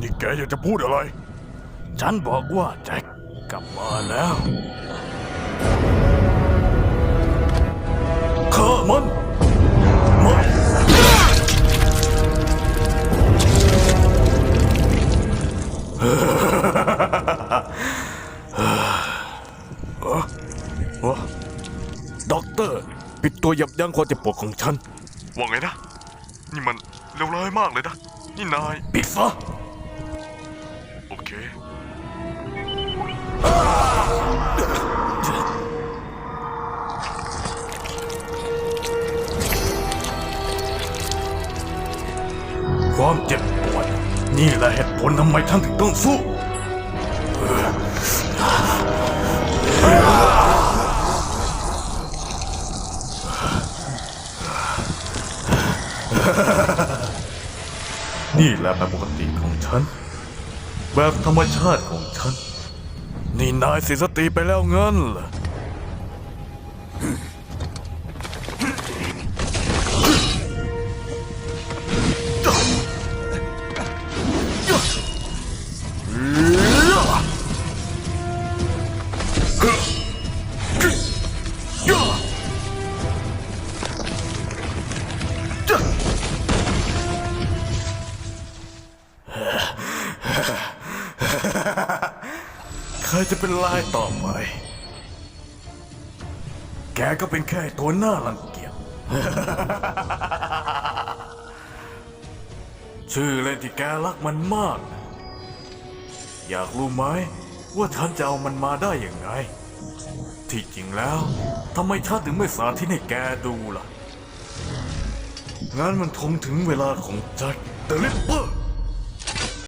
นี่แกอยากจะพูดอะไร ฉันบอกว่าแจ็คกลับมาแล้วฆ่ามันไม่วะด็อกเตอร์ ปิดตัวยับยั้งความเจ็บปวดของฉัน ว่าไงนะ นี่มันเลวร้ายมากเลยนะ นี่นาย ปิดซะ คความเจ็บปวด นี่แหละเหตุผลทำไมท่านถึงต้องสู้นี่แหละแบบปกติของฉัน แบบธรรมชาติของฉัน นี่นายเสียสติไปแล้วเงินเหรอ ใครจะเป็นลายต่อไป แกก็เป็นแค่ตัวหน้ารังเกียจ ชื่อเล่นที่แกรักมันมาก อยากรู้ไหมว่าฉันจะเอามันมาได้อย่างไง ที่จริงแล้วทำไมฉันถึงไม่สาธิตให้แกดูล่ะ งั้นมันคงถึงเวลาของจ็คเดลิปเปอร์